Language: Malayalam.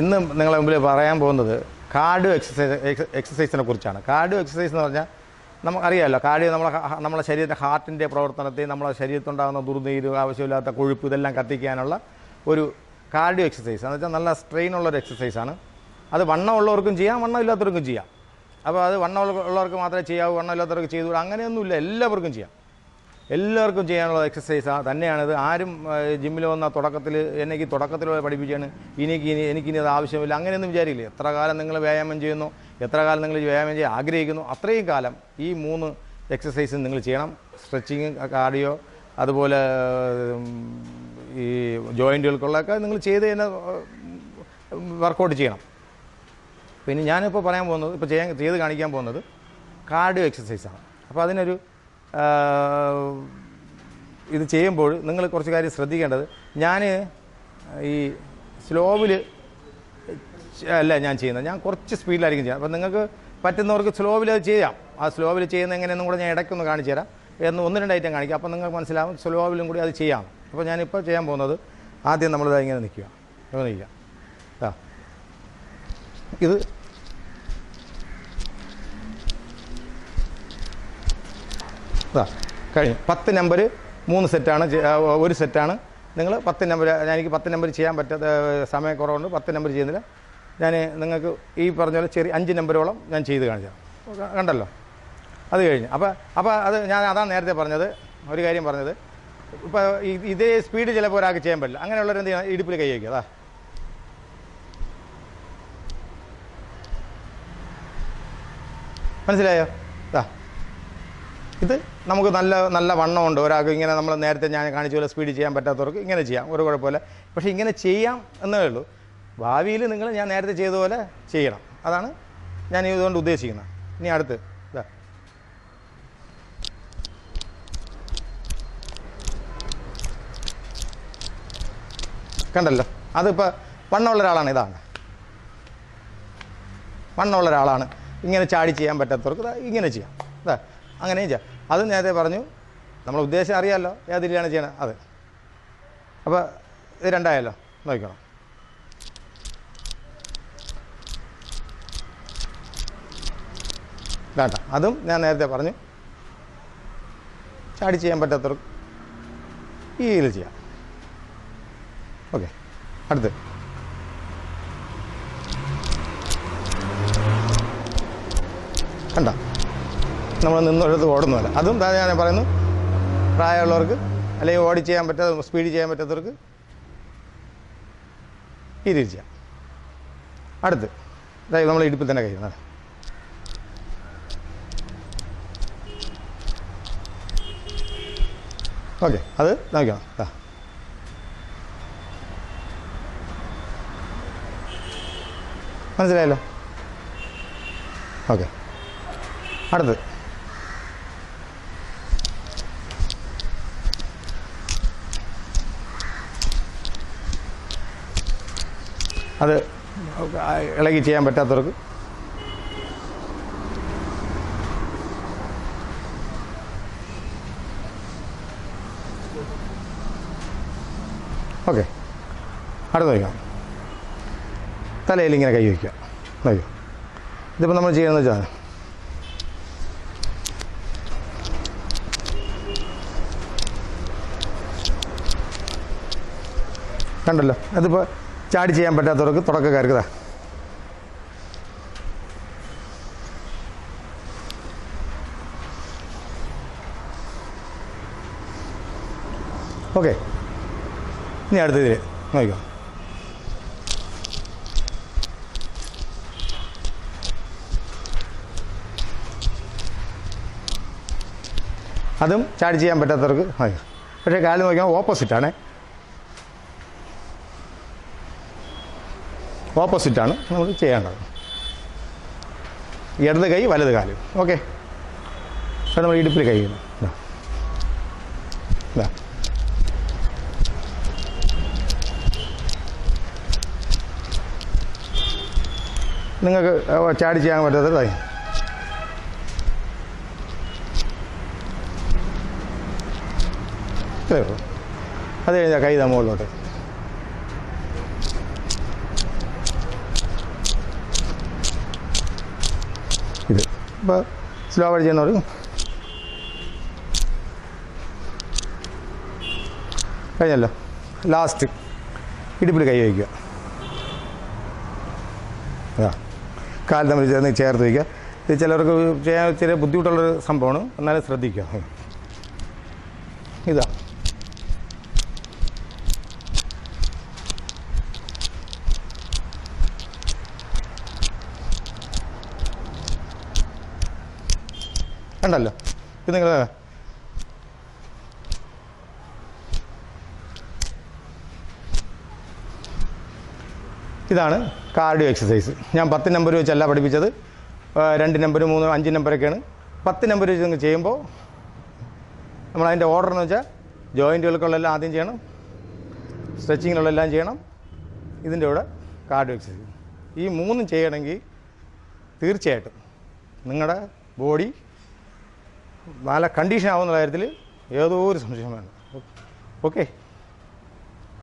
ഇന്ന് നിങ്ങളെ മുമ്പിൽ പറയാൻ പോകുന്നത് കാർഡിയോ എക്സസൈസ് എക്സസൈസിനെ കുറിച്ചാണ്. കാർഡിയോ എക്സസൈസ് എന്ന് പറഞ്ഞാൽ നമുക്കറിയാമല്ലോ കാർഡിയോ നമ്മളെ നമ്മളെ ശരീരത്തിന്റെ ഹാർട്ടിന്റെ പ്രവർത്തനത്തെ നമ്മളെ ശരീരത്തുണ്ടാകുന്ന ദുർനീര് ആവശ്യമില്ലാത്ത കൊഴുപ്പ് ഇതെല്ലാം കത്തിക്കാനുള്ള ഒരു കാർഡിയോ എക്സസൈസ്. എന്ന് വെച്ചാൽ നല്ല സ്ട്രെയിൻ ഉള്ളൊരു എക്സസൈസാണ് അത് വണ്ണം ഉള്ളവർക്കും ചെയ്യാം വണ്ണം ഇല്ലാത്തവർക്കും ചെയ്യാം. അപ്പോൾ അത് വണ്ണം ഉള്ളവർക്ക് മാത്രമേ ചെയ്യാവൂ വണ്ണം ഇല്ലാത്തവർക്ക് ചെയ്തുകൂടാ അങ്ങനെയൊന്നുമില്ല എല്ലാവർക്കും ചെയ്യാം. എല്ലാവർക്കും ചെയ്യാനുള്ള എക്സസൈസാണ് തന്നെയാണിത്. ആരും ജിമ്മിൽ വന്ന തുടക്കത്തിൽ എനിക്ക് തുടക്കത്തിലൂടെ പഠിപ്പിച്ചാണ്. എനിക്ക് ഇനി എനിക്കിനി അത് ആവശ്യമില്ല. അങ്ങനെയൊന്നും വിചാരിക്കില്ല? എത്ര കാലം നിങ്ങൾ വ്യായാമം ചെയ്യുന്നു? എത്ര കാലം നിങ്ങൾ വ്യായാമം ചെയ്യാൻ ആഗ്രഹിക്കുന്നു? അത്രയും കാലം ഈ മൂന്ന് എക്സസൈസും നിങ്ങൾ ചെയ്യണം. സ്ട്രെച്ചിങ് കാർഡിയോ അതുപോലെ ഈ ജോയിന്റുകൾക്കുള്ളതൊക്കെ നിങ്ങൾ ചെയ്ത് തന്നെ വർക്കൗട്ട് ചെയ്യണം. പിന്നെ ഞാനിപ്പോൾ പറയാൻ പോകുന്നത് ഇപ്പോൾ ചെയ്യാൻ ചെയ്ത് കാണിക്കാൻ പോകുന്നത് കാർഡിയോ എക്സസൈസാണ് അപ്പോൾ അതിനൊരു ഇത് ചെയ്യുമ്പോൾ നിങ്ങൾ കുറച്ച് കാര്യം ശ്രദ്ധിക്കേണ്ടത്. ഞാൻ ഈ സ്ലോവിൽ അല്ല ഞാൻ ചെയ്യുന്നത്. ഞാൻ കുറച്ച് സ്പീഡിലായിരിക്കും ചെയ്യാം അപ്പോൾ നിങ്ങൾക്ക് പറ്റുന്നവർക്ക് സ്ലോവിൽ അത് ചെയ്യാം. ആ സ്ലോവിൽ ചെയ്യുന്ന എങ്ങനെയെന്നും കൂടെ ഞാൻ ഇടയ്ക്കൊന്ന് കാണിച്ചു തരാം. എന്ന് ഒന്ന് രണ്ട് ഐറ്റം കാണിക്കാം. അപ്പോൾ നിങ്ങൾക്ക് മനസ്സിലാവും സ്ലോവിലും കൂടി അത് ചെയ്യാം. അപ്പോൾ ഞാനിപ്പോൾ ചെയ്യാൻ പോകുന്നത് ആദ്യം നമ്മളിത് ഇങ്ങനെ നിൽക്കുക. ഇങ്ങനെ നിൽക്കുക. ഇത് ഇതാ കഴിഞ്ഞു പത്ത് നമ്പർ മൂന്ന് സെറ്റാണ് ഒരു സെറ്റാണ്. നിങ്ങൾ പത്ത് നമ്പർ എനിക്ക് പത്ത് നമ്പർ ചെയ്യാൻ പറ്റാത്ത സമയക്കുറവുണ്ട് പത്ത് നമ്പർ ചെയ്യുന്നില്ല. ഞാൻ നിങ്ങൾക്ക് ഈ പറഞ്ഞ പോലെ ചെറിയ അഞ്ച് നമ്പറോളം ഞാൻ ചെയ്ത് കാണിച്ചു കണ്ടല്ലോ? അത് കഴിഞ്ഞു. അപ്പോൾ അപ്പോൾ അത് ഞാൻ അതാണ് നേരത്തെ പറഞ്ഞത്. ഒരു കാര്യം പറഞ്ഞത്. ഇപ്പോൾ ഇതേ സ്പീഡ് ചിലപ്പോൾ ഒരാൾക്ക് ചെയ്യാൻ പറ്റില്ല. അങ്ങനെയുള്ളവർ എന്ത് ചെയ്യണം? ഇടുപ്പിൽ കൈ വയ്ക്കുക അതാ മനസ്സിലായോ? ദാ. ഇത് നമുക്ക് നല്ല നല്ല വണ്ണമുണ്ട്. ഒരാൾക്ക് ഇങ്ങനെ നമ്മൾ നേരത്തെ ഞാൻ കാണിച്ച പോലെ സ്പീഡ് ചെയ്യാൻ പറ്റാത്തവർക്ക് ഇങ്ങനെ ചെയ്യാം. ഒരു കുഴപ്പമില്ല. പക്ഷേ ഇങ്ങനെ ചെയ്യാം എന്നേ ഉള്ളൂ. ഭാവിയിൽ നിങ്ങൾ ഞാൻ നേരത്തെ ചെയ്ത പോലെ ചെയ്യണം. അതാണ് ഞാൻ ഇതുകൊണ്ട് ഉദ്ദേശിക്കുന്നത്. ഇനി അടുത്ത്. കണ്ടല്ലോ. അതിപ്പോൾ വണ്ണമുള്ള ഒരാളാണ് ഇതാണ്. വണ്ണമുള്ള ഒരാളാണ്. ഇങ്ങനെ ചാടി ചെയ്യാൻ പറ്റാത്തവർക്ക് ഇങ്ങനെ ചെയ്യാം. ഇതാ അങ്ങനെയും ചെയ്യാം. അത് നേരത്തെ പറഞ്ഞു നമ്മൾ ഉദ്ദേശം അറിയാമല്ലോ ഏത് രീതിയാണ് ചെയ്യണത് അത്. അപ്പോൾ ഇത് രണ്ടായല്ലോ നോക്കിക്കണം വേണ്ട അതും ഞാൻ നേരത്തെ പറഞ്ഞു. ചാടി ചെയ്യാൻ പറ്റാത്തവർ ഈ ഇതിൽ ചെയ്യാം. ഓക്കെ അടുത്ത്. കണ്ട? നമ്മൾ നിന്നൊരിടത്ത് ഓടുന്നതല്ല. അതും ഞാൻ പറയുന്നു. പ്രായമുള്ളവർക്ക് അല്ലെങ്കിൽ ഓടി ചെയ്യാൻ പറ്റാത്ത സ്പീഡ് ചെയ്യാൻ പറ്റാത്തവർക്ക് ഈ രീതി അടുത്ത്. അതായത് നമ്മൾ ഇടുപ്പിൽ തന്നെ കഴിയുന്നത് ഓക്കെ അത് നോക്കണം ആ മനസ്സിലായല്ലോ? ഓക്കെ. അടുത്ത്. അത് ഇളകി ചെയ്യാൻ പറ്റാത്തവർക്ക് ഓക്കെ. അടുത്ത് വയ്ക്കാം തലയിൽ ഇങ്ങനെ കൈ വയ്ക്കുക. നോക്കിയോ ഇതിപ്പോൾ നമ്മൾ ചെയ്യുന്നത് വെച്ചാൽ കണ്ടല്ലോ. അതിപ്പോൾ ചാടി ചെയ്യാൻ പറ്റാത്തവർക്ക് തുടക്കക്കാർക്ക് ഓക്കെ. ഇനി അടുത്ത ഇതിൽ നോക്കിക്കോ. അതും ചാടി ചെയ്യാൻ പറ്റാത്തവർക്ക് പക്ഷേ കാൽ നോക്കിയാൽ ഓപ്പോസിറ്റാണ്. ഓപ്പോസിറ്റാണ് നമ്മൾ ചെയ്യേണ്ടത്. ഇടത് കൈ വലത് കാൽ. ഓക്കെ? അപ്പോൾ നമ്മൾ ഇടുപ്പിൽ കൈ. ഇതാ. നിങ്ങൾക്ക് ചാടി ചെയ്യാൻ ഉള്ളൂ. അത് കഴിഞ്ഞാൽ കൈ മുകളിലോട്ട്. ഇത്. ഇപ്പോൾ സ്ലോ വഴി ചെയ്യുന്നവർ കഴിഞ്ഞല്ലോ. ലാസ്റ്റ് ഇടുപ്പിൽ കൈ വയ്ക്കുക. അതാ. കാൽ തമ്മിൽ ചേർന്ന് ചേർത്ത് വയ്ക്കുക. ഇത് ചിലർക്ക് ചെയ്യാൻ ചെറിയ ബുദ്ധിമുട്ടുള്ളൊരു സംഭവമാണ്. എന്നാലും ശ്രദ്ധിക്കുക ഇതാ കണ്ടല്ലോ. ഇത് നിങ്ങൾ ഇതാണ് കാർഡിയോ എക്സസൈസ് ഞാൻ പത്ത് നമ്പർ വെച്ചല്ല പഠിപ്പിച്ചത്. രണ്ട് നമ്പർ മൂന്ന് അഞ്ച് നമ്പറൊക്കെയാണ് പത്ത് നമ്പർ വെച്ച് നിങ്ങൾ ചെയ്യുമ്പോൾ നമ്മൾ അതിന്റെ ഓർഡർ എന്ന് വെച്ചാൽ ജോയിന്റുകൾക്കുള്ളതെല്ലാം ആദ്യം ചെയ്യണം. സ്ട്രെച്ചിങ്ങിലുള്ളതെല്ലാം ചെയ്യണം. ഇതിന്റെ കൂടെ കാർഡിയോ എക്സസൈസ് ഈ മൂന്നും ചെയ്യണമെങ്കിൽ തീർച്ചയായിട്ടും നിങ്ങളുടെ ബോഡി നല്ല കണ്ടീഷൻ ആവുന്ന കാര്യത്തിൽ ഏതോ ഒരു സംശയം വേണം. ഓക്കെ